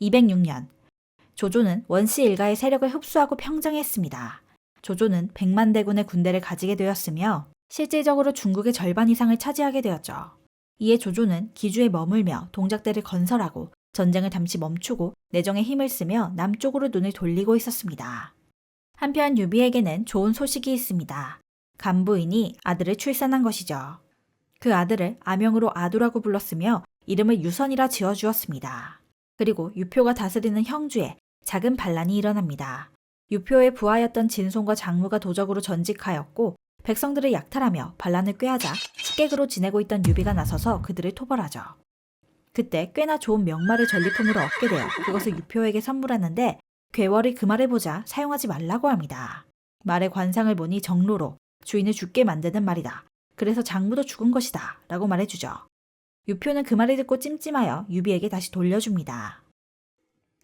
206년 조조는 원씨 일가의 세력을 흡수하고 평정했습니다. 조조는 백만 대군의 군대를 가지게 되었으며 실질적으로 중국의 절반 이상을 차지하게 되었죠. 이에 조조는 기주에 머물며 동작대를 건설하고 전쟁을 잠시 멈추고 내정에 힘을 쓰며 남쪽으로 눈을 돌리고 있었습니다. 한편 유비에게는 좋은 소식이 있습니다. 간부인이 아들을 출산한 것이죠. 그 아들을 아명으로 아두라고 불렀으며 이름을 유선이라 지어주었습니다. 그리고 유표가 다스리는 형주에 작은 반란이 일어납니다. 유표의 부하였던 진송과 장무가 도적으로 전직하였고 백성들을 약탈하며 반란을 꾀하자 식객으로 지내고 있던 유비가 나서서 그들을 토벌하죠. 그때 꽤나 좋은 명말을 전리품으로 얻게 되어 그것을 유표에게 선물하는데 괴월이 그 말을 보자 사용하지 말라고 합니다. 말의 관상을 보니 정로로 주인을 죽게 만드는 말이다. 그래서 장무도 죽은 것이다. 라고 말해주죠. 유표는 그 말을 듣고 찜찜하여 유비에게 다시 돌려줍니다.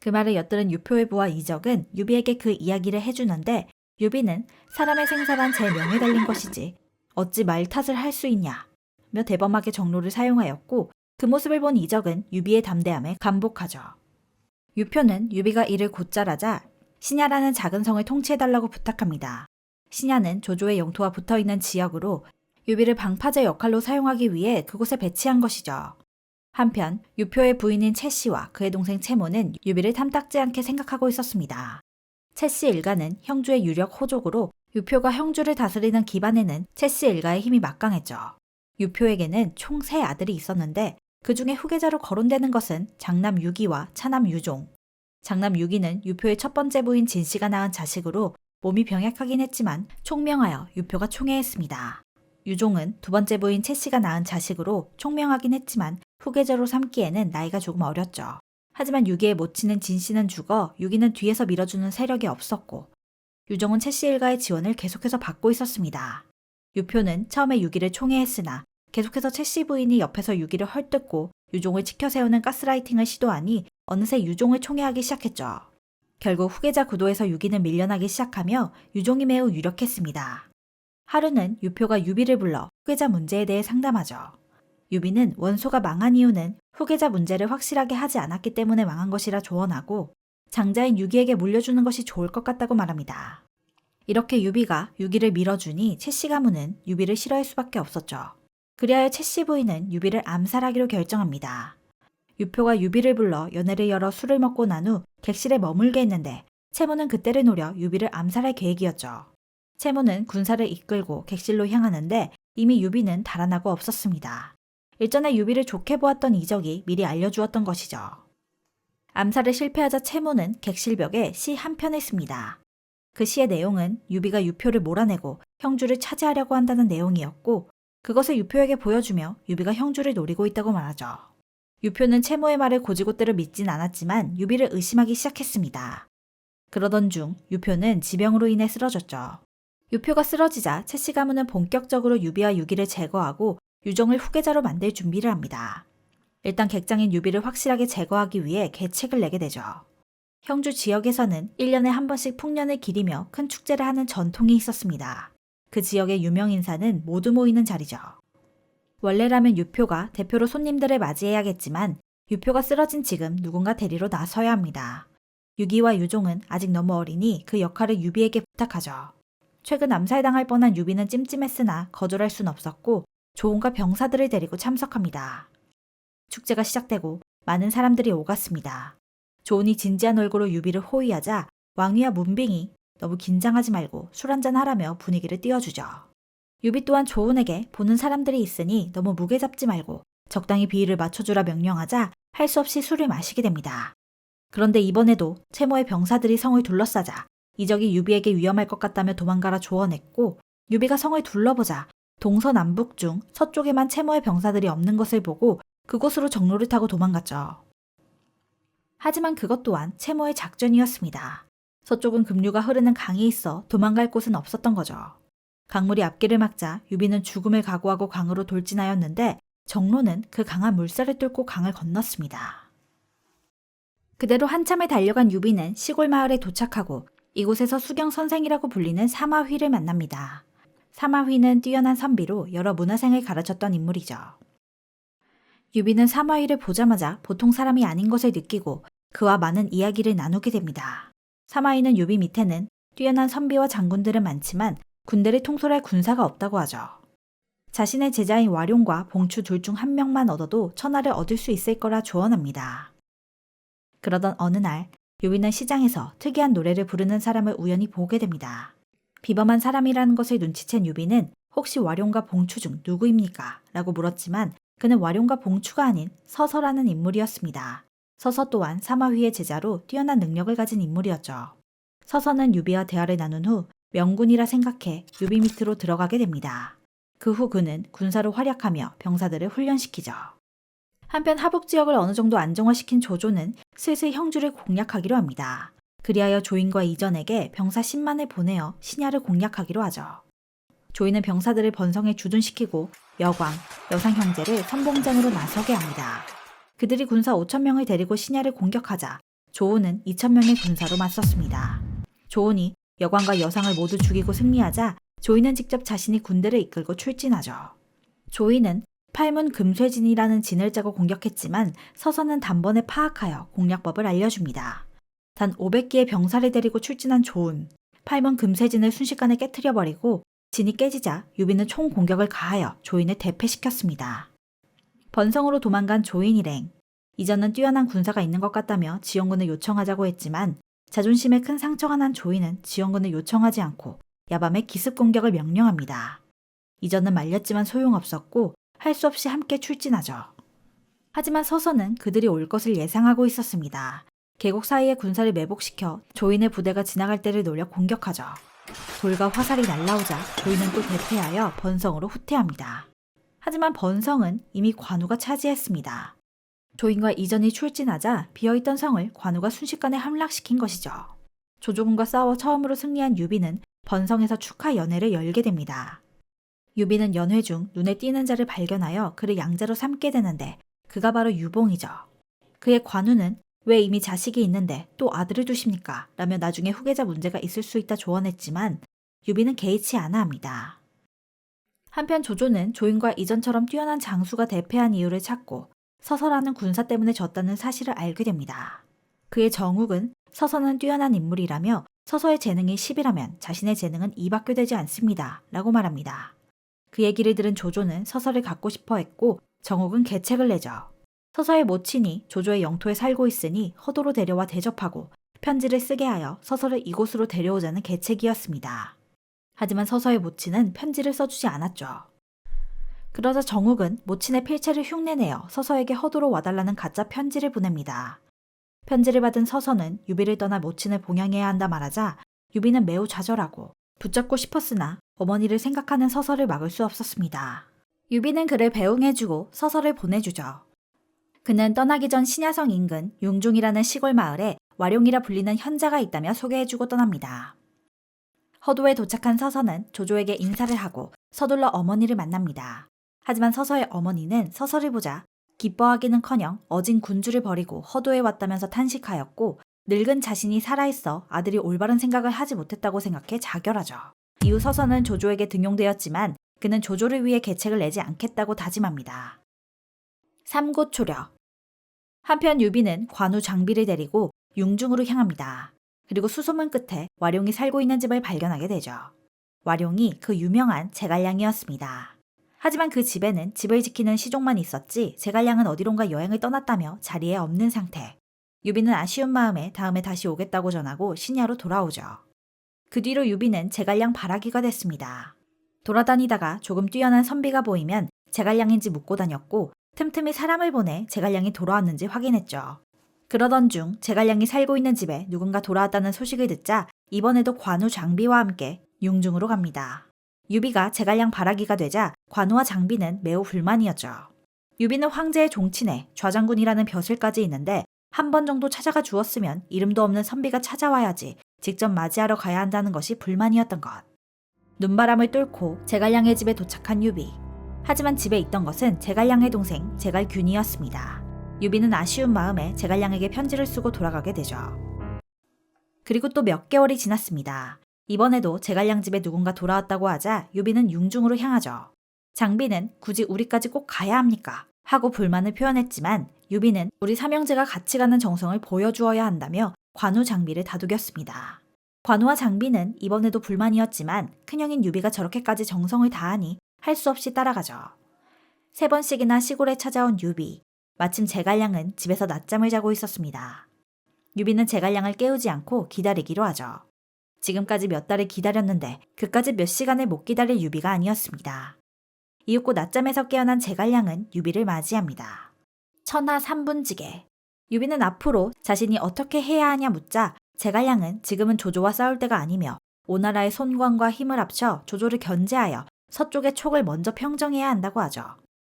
그 말을 엿들은 유표의 부하 이적은 유비에게 그 이야기를 해주는데 유비는 사람의 생사란 제 명에 달린 것이지 어찌 말 탓을 할 수 있냐 며 대범하게 정로를 사용하였고 그 모습을 본 이적은 유비의 담대함에 감복하죠. 유표는 유비가 이를 곧잘하자 신야라는 작은 성을 통치해달라고 부탁합니다. 신야는 조조의 영토와 붙어있는 지역으로 유비를 방파제 역할로 사용하기 위해 그곳에 배치한 것이죠. 한편 유표의 부인인 채 씨와 그의 동생 채모는 유비를 탐탁지 않게 생각하고 있었습니다. 채 씨 일가는 형주의 유력 호족으로 유표가 형주를 다스리는 기반에는 채 씨 일가의 힘이 막강했죠. 유표에게는 총 세 아들이 있었는데 그 중에 후계자로 거론되는 것은 장남 유기와 차남 유종. 장남 유기는 유표의 첫 번째 부인 진 씨가 낳은 자식으로 몸이 병약하긴 했지만 총명하여 유표가 총애했습니다. 유종은 두 번째 부인 채 씨가 낳은 자식으로 총명하긴 했지만 후계자로 삼기에는 나이가 조금 어렸죠. 하지만 유기의 모친은 진 씨는 죽어 유기는 뒤에서 밀어주는 세력이 없었고 유종은 채 씨 일가의 지원을 계속해서 받고 있었습니다. 유표는 처음에 유기를 총애했으나 계속해서 채 씨 부인이 옆에서 유기를 헐뜯고 유종을 지켜 세우는 가스라이팅을 시도하니 어느새 유종을 총애하기 시작했죠. 결국 후계자 구도에서 유기는 밀려나기 시작하며 유종이 매우 유력했습니다. 하루는 유표가 유비를 불러 후계자 문제에 대해 상담하죠. 유비는 원소가 망한 이유는 후계자 문제를 확실하게 하지 않았기 때문에 망한 것이라 조언하고 장자인 유기에게 물려주는 것이 좋을 것 같다고 말합니다. 이렇게 유비가 유기를 밀어주니 채씨 가문은 유비를 싫어할 수밖에 없었죠. 그리하여 채씨 부인은 유비를 암살하기로 결정합니다. 유표가 유비를 불러 연회를 열어 술을 먹고 난 후 객실에 머물게 했는데 채모는 그때를 노려 유비를 암살할 계획이었죠. 채모는 군사를 이끌고 객실로 향하는데 이미 유비는 달아나고 없었습니다. 일전에 유비를 좋게 보았던 이적이 미리 알려주었던 것이죠. 암살에 실패하자 채모는 객실벽에 시 한 편을 씁니다. 그 시의 내용은 유비가 유표를 몰아내고 형주를 차지하려고 한다는 내용이었고 그것을 유표에게 보여주며 유비가 형주를 노리고 있다고 말하죠. 유표는 채모의 말을 고지고대로 믿진 않았지만 유비를 의심하기 시작했습니다. 그러던 중 유표는 지병으로 인해 쓰러졌죠. 유표가 쓰러지자 채씨 가문은 본격적으로 유비와 유기를 제거하고 유정을 후계자로 만들 준비를 합니다. 일단 객장인 유비를 확실하게 제거하기 위해 계책을 내게 되죠. 형주 지역에서는 1년에 한 번씩 풍년을 기리며 큰 축제를 하는 전통이 있었습니다. 그 지역의 유명 인사는 모두 모이는 자리죠. 원래라면 유표가 대표로 손님들을 맞이해야겠지만 유표가 쓰러진 지금 누군가 데리러 나서야 합니다. 유기와 유종은 아직 너무 어리니 그 역할을 유비에게 부탁하죠. 최근 암살당할 뻔한 유비는 찜찜했으나 거절할 순 없었고 조은과 병사들을 데리고 참석합니다. 축제가 시작되고 많은 사람들이 오갔습니다. 조은이 진지한 얼굴로 유비를 호위하자 왕위와 문빙이 너무 긴장하지 말고 술 한잔 하라며 분위기를 띄워주죠. 유비 또한 조은에게 보는 사람들이 있으니 너무 무게 잡지 말고 적당히 비위를 맞춰주라 명령하자 할 수 없이 술을 마시게 됩니다. 그런데 이번에도 채모의 병사들이 성을 둘러싸자 이적이 유비에게 위험할 것 같다며 도망가라 조언했고 유비가 성을 둘러보자 동서남북 중 서쪽에만 채모의 병사들이 없는 것을 보고 그곳으로 정로를 타고 도망갔죠. 하지만 그것 또한 채모의 작전이었습니다. 서쪽은 급류가 흐르는 강이 있어 도망갈 곳은 없었던 거죠. 강물이 앞길을 막자 유비는 죽음을 각오하고 강으로 돌진하였는데 정로는 그 강한 물살을 뚫고 강을 건넜습니다. 그대로 한참을 달려간 유비는 시골 마을에 도착하고 이곳에서 수경 선생이라고 불리는 사마휘를 만납니다. 사마휘는 뛰어난 선비로 여러 문화생을 가르쳤던 인물이죠. 유비는 사마휘를 보자마자 보통 사람이 아닌 것을 느끼고 그와 많은 이야기를 나누게 됩니다. 사마이는 유비 밑에는 뛰어난 선비와 장군들은 많지만 군대를 통솔할 군사가 없다고 하죠. 자신의 제자인 와룡과 봉추 둘 중 한 명만 얻어도 천하를 얻을 수 있을 거라 조언합니다. 그러던 어느 날 유비는 시장에서 특이한 노래를 부르는 사람을 우연히 보게 됩니다. 비범한 사람이라는 것을 눈치챈 유비는 혹시 와룡과 봉추 중 누구입니까? 라고 물었지만 그는 와룡과 봉추가 아닌 서서라는 인물이었습니다. 서서 또한 사마휘의 제자로 뛰어난 능력을 가진 인물이었죠. 서서는 유비와 대화를 나눈 후 명군이라 생각해 유비 밑으로 들어가게 됩니다. 그 후 그는 군사로 활약하며 병사들을 훈련시키죠. 한편 하북 지역을 어느 정도 안정화시킨 조조는 슬슬 형주를 공략하기로 합니다. 그리하여 조인과 이전에게 병사 10만을 보내어 신야를 공략하기로 하죠. 조인은 병사들을 번성에 주둔시키고 여광, 여상 형제를 선봉장으로 나서게 합니다. 그들이 군사 5천 명을 데리고 신야를 공격하자 조은은 2천 명의 군사로 맞섰습니다. 조은이 여광과 여상을 모두 죽이고 승리하자 조인은 직접 자신이 군대를 이끌고 출진하죠. 조인은 팔문 금쇠진이라는 진을 짜고 공격했지만 서서는 단번에 파악하여 공략법을 알려줍니다. 단 500기의 병사를 데리고 출진한 조은, 팔문 금쇠진을 순식간에 깨뜨려버리고 진이 깨지자 유비는 총 공격을 가하여 조인을 대패시켰습니다. 번성으로 도망간 조인 일행. 이전은 뛰어난 군사가 있는 것 같다며 지원군을 요청하자고 했지만 자존심에 큰 상처가 난 조인은 지원군을 요청하지 않고 야밤에 기습 공격을 명령합니다. 이전은 말렸지만 소용없었고 할 수 없이 함께 출진하죠. 하지만 서서는 그들이 올 것을 예상하고 있었습니다. 계곡 사이에 군사를 매복시켜 조인의 부대가 지나갈 때를 노려 공격하죠. 돌과 화살이 날라오자 조인은 또 대패하여 번성으로 후퇴합니다. 하지만 번성은 이미 관우가 차지했습니다. 조인과 이전이 출진하자 비어있던 성을 관우가 순식간에 함락시킨 것이죠. 조조군과 싸워 처음으로 승리한 유비는 번성에서 축하 연회를 열게 됩니다. 유비는 연회 중 눈에 띄는 자를 발견하여 그를 양자로 삼게 되는데 그가 바로 유봉이죠. 그의 관우는 왜 이미 자식이 있는데 또 아들을 두십니까? 라며 나중에 후계자 문제가 있을 수 있다 조언했지만 유비는 개의치 않아 합니다. 한편 조조는 조인과 이전처럼 뛰어난 장수가 대패한 이유를 찾고 서서라는 군사 때문에 졌다는 사실을 알게 됩니다. 그의 정욱은 서서는 뛰어난 인물이라며 서서의 재능이 10이라면 자신의 재능은 2밖에 되지 않습니다. 라고 말합니다. 그 얘기를 들은 조조는 서서를 갖고 싶어 했고 정욱은 계책을 내죠. 서서의 모친이 조조의 영토에 살고 있으니 허도로 데려와 대접하고 편지를 쓰게 하여 서서를 이곳으로 데려오자는 계책이었습니다. 하지만 서서의 모친은 편지를 써주지 않았죠. 그러자 정욱은 모친의 필체를 흉내내어 서서에게 허도로 와달라는 가짜 편지를 보냅니다. 편지를 받은 서서는 유비를 떠나 모친을 봉양해야 한다 말하자 유비는 매우 좌절하고 붙잡고 싶었으나 어머니를 생각하는 서서를 막을 수 없었습니다. 유비는 그를 배웅해주고 서서를 보내주죠. 그는 떠나기 전 신야성 인근 융중이라는 시골 마을에 와룡이라 불리는 현자가 있다며 소개해주고 떠납니다. 허도에 도착한 서서는 조조에게 인사를 하고 서둘러 어머니를 만납니다. 하지만 서서의 어머니는 서서를 보자 기뻐하기는커녕 어진 군주를 버리고 허도에 왔다면서 탄식하였고 늙은 자신이 살아있어 아들이 올바른 생각을 하지 못했다고 생각해 자결하죠. 이후 서서는 조조에게 등용되었지만 그는 조조를 위해 계책을 내지 않겠다고 다짐합니다. 삼고초려 한편 유비는 관우 장비를 데리고 융중으로 향합니다. 그리고 수소문 끝에 와룡이 살고 있는 집을 발견하게 되죠. 와룡이 그 유명한 제갈량이었습니다. 하지만 그 집에는 집을 지키는 시종만 있었지 제갈량은 어디론가 여행을 떠났다며 자리에 없는 상태. 유비는 아쉬운 마음에 다음에 다시 오겠다고 전하고 신야로 돌아오죠. 그 뒤로 유비는 제갈량 바라기가 됐습니다. 돌아다니다가 조금 뛰어난 선비가 보이면 제갈량인지 묻고 다녔고 틈틈이 사람을 보내 제갈량이 돌아왔는지 확인했죠. 그러던 중 제갈량이 살고 있는 집에 누군가 돌아왔다는 소식을 듣자 이번에도 관우 장비와 함께 융중으로 갑니다. 유비가 제갈량 바라기가 되자 관우와 장비는 매우 불만이었죠. 유비는 황제의 종친에 좌장군이라는 벼슬까지 있는데 한 번 정도 찾아가 주었으면 이름도 없는 선비가 찾아와야지 직접 맞이하러 가야 한다는 것이 불만이었던 것. 눈바람을 뚫고 제갈량의 집에 도착한 유비. 하지만 집에 있던 것은 제갈량의 동생 제갈균이었습니다. 유비는 아쉬운 마음에 제갈량에게 편지를 쓰고 돌아가게 되죠. 그리고 또 몇 개월이 지났습니다. 이번에도 제갈량 집에 누군가 돌아왔다고 하자 유비는 융중으로 향하죠. 장비는 굳이 우리까지 꼭 가야 합니까? 하고 불만을 표현했지만 유비는 우리 삼형제가 같이 가는 정성을 보여주어야 한다며 관우 장비를 다독였습니다. 관우와 장비는 이번에도 불만이었지만 큰형인 유비가 저렇게까지 정성을 다하니 할 수 없이 따라가죠. 세 번씩이나 시골에 찾아온 유비. 마침 제갈량은 집에서 낮잠을 자고 있었습니다. 유비는 제갈량을 깨우지 않고 기다리기로 하죠. 지금까지 몇 달을 기다렸는데 그까지 몇 시간을 못 기다릴 유비가 아니었습니다. 이윽고 낮잠에서 깨어난 제갈량은 유비를 맞이합니다. 천하 삼분지게. 유비는 앞으로 자신이 어떻게 해야 하냐 묻자 제갈량은 지금은 조조와 싸울 때가 아니며 오나라의 손관과 힘을 합쳐 조조를 견제하여 서쪽의 촉을 먼저 평정해야 한다고 하죠.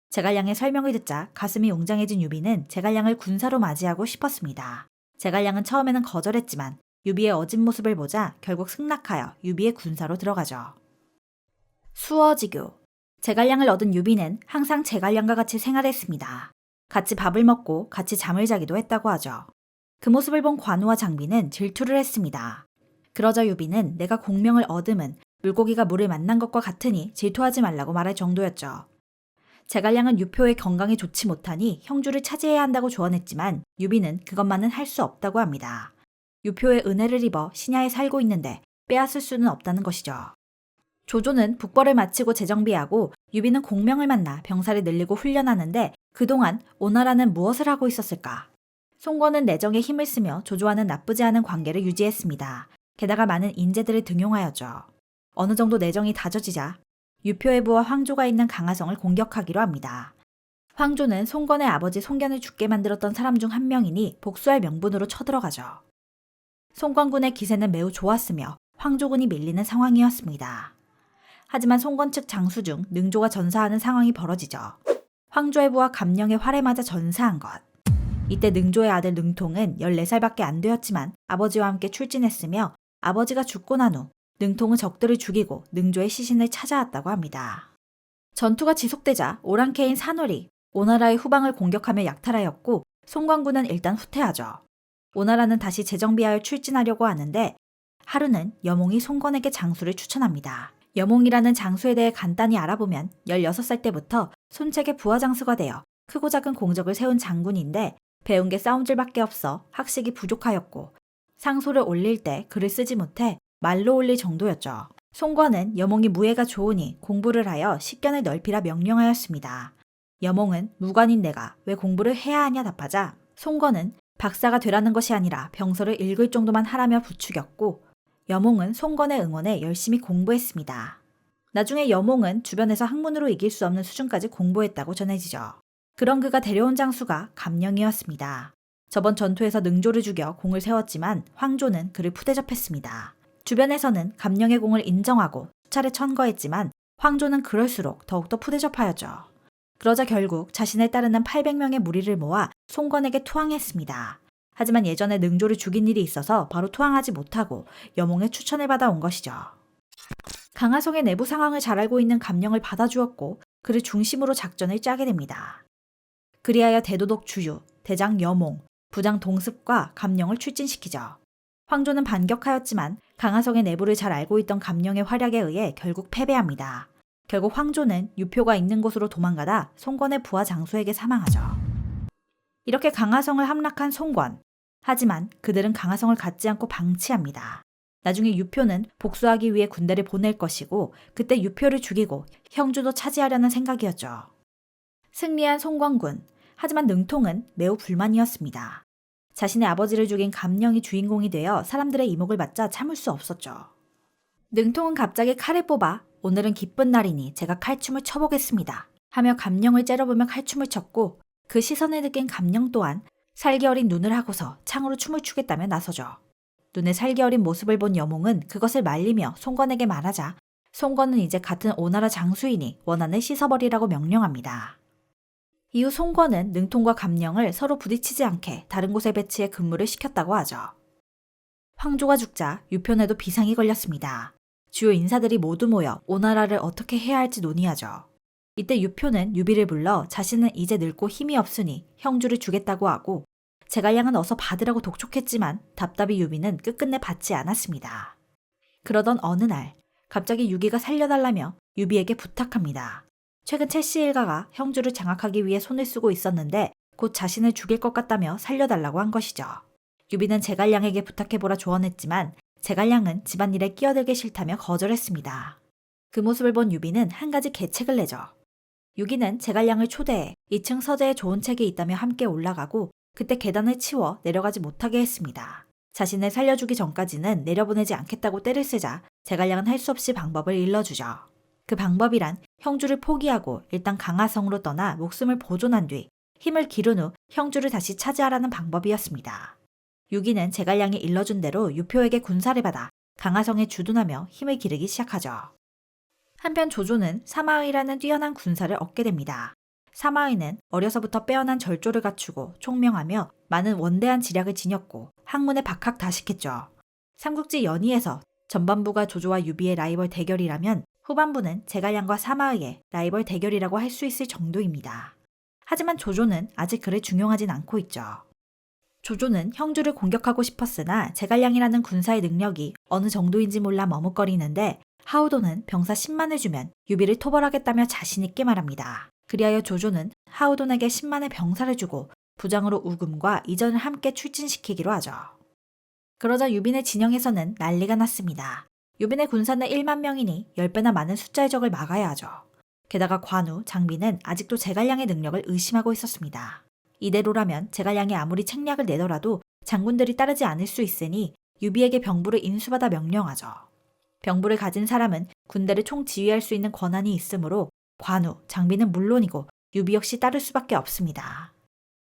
제갈량의 설명을 듣자 가슴이 웅장해진 유비는 제갈량을 군사로 맞이하고 싶었습니다. 제갈량은 처음에는 거절했지만 유비의 어진 모습을 보자 결국 승낙하여 유비의 군사로 들어가죠. 수어지교. 제갈량을 얻은 유비는 항상 제갈량과 같이 생활했습니다. 같이 밥을 먹고 같이 잠을 자기도 했다고 하죠. 그 모습을 본 관우와 장비는 질투를 했습니다. 그러자 유비는 내가 공명을 얻음은 물고기가 물을 만난 것과 같으니 질투하지 말라고 말할 정도였죠. 제갈량은 유표의 건강이 좋지 못하니 형주를 차지해야 한다고 조언했지만 유비는 그것만은 할 수 없다고 합니다. 유표의 은혜를 입어 신야에 살고 있는데 빼앗을 수는 없다는 것이죠. 조조는 북벌을 마치고 재정비하고 유비는 공명을 만나 병사를 늘리고 훈련하는데 그동안 오나라는 무엇을 하고 있었을까? 송건은 내정에 힘을 쓰며 조조와는 나쁘지 않은 관계를 유지했습니다. 게다가 많은 인재들을 등용하였죠. 어느 정도 내정이 다져지자 유표의 부와 황조가 있는 강화성을 공격하기로 합니다. 황조는 송건의 아버지 송견을 죽게 만들었던 사람 중 한 명이니 복수할 명분으로 쳐들어가죠. 송건군의 기세는 매우 좋았으며 황조군이 밀리는 상황이었습니다. 하지만 송건 측 장수 중 능조가 전사하는 상황이 벌어지죠. 황조의 부와 감령의 활에 맞아 전사한 것. 이때 능조의 아들 능통은 14살밖에 안 되었지만 아버지와 함께 출진했으며 아버지가 죽고 난 후 능통은 적들을 죽이고 능조의 시신을 찾아왔다고 합니다. 전투가 지속되자 오랑캐인 산월이 오나라의 후방을 공격하며 약탈하였고 송광군은 일단 후퇴하죠. 오나라는 다시 재정비하여 출진하려고 하는데 하루는 여몽이 송건에게 장수를 추천합니다. 여몽이라는 장수에 대해 간단히 알아보면 16살 때부터 손책의 부하장수가 되어 크고 작은 공적을 세운 장군인데 배운 게 싸움질밖에 없어 학식이 부족하였고 상소를 올릴 때 글을 쓰지 못해 말로 올릴 정도였죠. 송건은 여몽이 무예가 좋으니 공부를 하여 식견을 넓히라 명령하였습니다. 여몽은 무관인 내가 왜 공부를 해야 하냐 답하자 송건은 박사가 되라는 것이 아니라 병서를 읽을 정도만 하라며 부추겼고 여몽은 송건의 응원에 열심히 공부했습니다. 나중에 여몽은 주변에서 학문으로 이길 수 없는 수준까지 공부했다고 전해지죠. 그런 그가 데려온 장수가 감령이었습니다. 저번 전투에서 능조를 죽여 공을 세웠지만 황조는 그를 푸대접했습니다. 주변에서는 감령의 공을 인정하고 수차례 천거했지만 황조는 그럴수록 더욱더 푸대접하였죠. 그러자 결국 자신을 따르는 800명의 무리를 모아 송건에게 투항했습니다. 하지만 예전에 능조를 죽인 일이 있어서 바로 투항하지 못하고 여몽의 추천을 받아온 것이죠. 강하성의 내부 상황을 잘 알고 있는 감령을 받아주었고 그를 중심으로 작전을 짜게 됩니다. 그리하여 대도독 주유, 대장 여몽, 부장 동습과 감령을 출진시키죠. 황조는 반격하였지만 강하성의 내부를 잘 알고 있던 감령의 활약에 의해 결국 패배합니다. 결국 황조는 유표가 있는 곳으로 도망가다 송건의 부하 장수에게 사망하죠. 이렇게 강하성을 함락한 송건. 하지만 그들은 강하성을 갖지 않고 방치합니다. 나중에 유표는 복수하기 위해 군대를 보낼 것이고 그때 유표를 죽이고 형주도 차지하려는 생각이었죠. 승리한 송건군. 하지만 능통은 매우 불만이었습니다. 자신의 아버지를 죽인 감령이 주인공이 되어 사람들의 이목을 받자 참을 수 없었죠. 능통은 갑자기 칼을 뽑아 오늘은 기쁜 날이니 제가 칼춤을 춰보겠습니다. 하며 감령을 째려보며 칼춤을 췄고 그 시선을 느낀 감령 또한 살기 어린 눈을 하고서 창으로 춤을 추겠다며 나서죠. 눈에 살기 어린 모습을 본 여몽은 그것을 말리며 송건에게 말하자 송건은 이제 같은 오나라 장수이니 원한을 씻어버리라고 명령합니다. 이후 송건은 능통과 감령을 서로 부딪히지 않게 다른 곳에 배치해 근무를 시켰다고 하죠. 황조가 죽자 유편에도 비상이 걸렸습니다. 주요 인사들이 모두 모여 오나라를 어떻게 해야 할지 논의하죠. 이때 유표는 유비를 불러 자신은 이제 늙고 힘이 없으니 형주를 주겠다고 하고 제갈량은 어서 받으라고 독촉했지만 답답이 유비는 끝끝내 받지 않았습니다. 그러던 어느 날 갑자기 유기가 살려달라며 유비에게 부탁합니다. 최근 최씨 일가가 형주를 장악하기 위해 손을 쓰고 있었는데 곧 자신을 죽일 것 같다며 살려달라고 한 것이죠. 유비는 제갈량에게 부탁해보라 조언했지만 제갈량은 집안일에 끼어들기 싫다며 거절했습니다. 그 모습을 본 유비는 한 가지 계책을 내죠. 유기는 제갈량을 초대해 2층 서재에 좋은 책이 있다며 함께 올라가고 그때 계단을 치워 내려가지 못하게 했습니다. 자신을 살려주기 전까지는 내려보내지 않겠다고 때를 쓰자 제갈량은 할 수 없이 방법을 일러주죠. 그 방법이란 형주를 포기하고 일단 강화성으로 떠나 목숨을 보존한 뒤 힘을 기른 후 형주를 다시 차지하라는 방법이었습니다. 유기는 제갈량이 일러준 대로 유표에게 군사를 받아 강화성에 주둔하며 힘을 기르기 시작하죠. 한편 조조는 사마의라는 뛰어난 군사를 얻게 됩니다. 사마의는 어려서부터 빼어난 절조를 갖추고 총명하며 많은 원대한 지략을 지녔고 학문에 박학다식했죠. 삼국지 연의에서 전반부가 조조와 유비의 라이벌 대결이라면 후반부는 제갈량과 사마의의 라이벌 대결이라고 할 수 있을 정도입니다. 하지만 조조는 아직 그를 중용하진 않고 있죠. 조조는 형주를 공격하고 싶었으나 제갈량이라는 군사의 능력이 어느 정도인지 몰라 머뭇거리는데 하우도는 병사 10만을 주면 유비를 토벌하겠다며 자신있게 말합니다. 그리하여 조조는 하우돈에게 10만의 병사를 주고 부장으로 우금과 이전을 함께 출진시키기로 하죠. 그러자 유빈의 진영에서는 난리가 났습니다. 유빈의 군사는 1만 명이니 10배나 많은 숫자의 적을 막아야 하죠. 게다가 관우, 장비는 아직도 제갈량의 능력을 의심하고 있었습니다. 이대로라면 제갈량이 아무리 책략을 내더라도 장군들이 따르지 않을 수 있으니 유비에게 병부를 인수받아 명령하죠. 병부를 가진 사람은 군대를 총지휘할 수 있는 권한이 있으므로 관우, 장비는 물론이고 유비 역시 따를 수밖에 없습니다.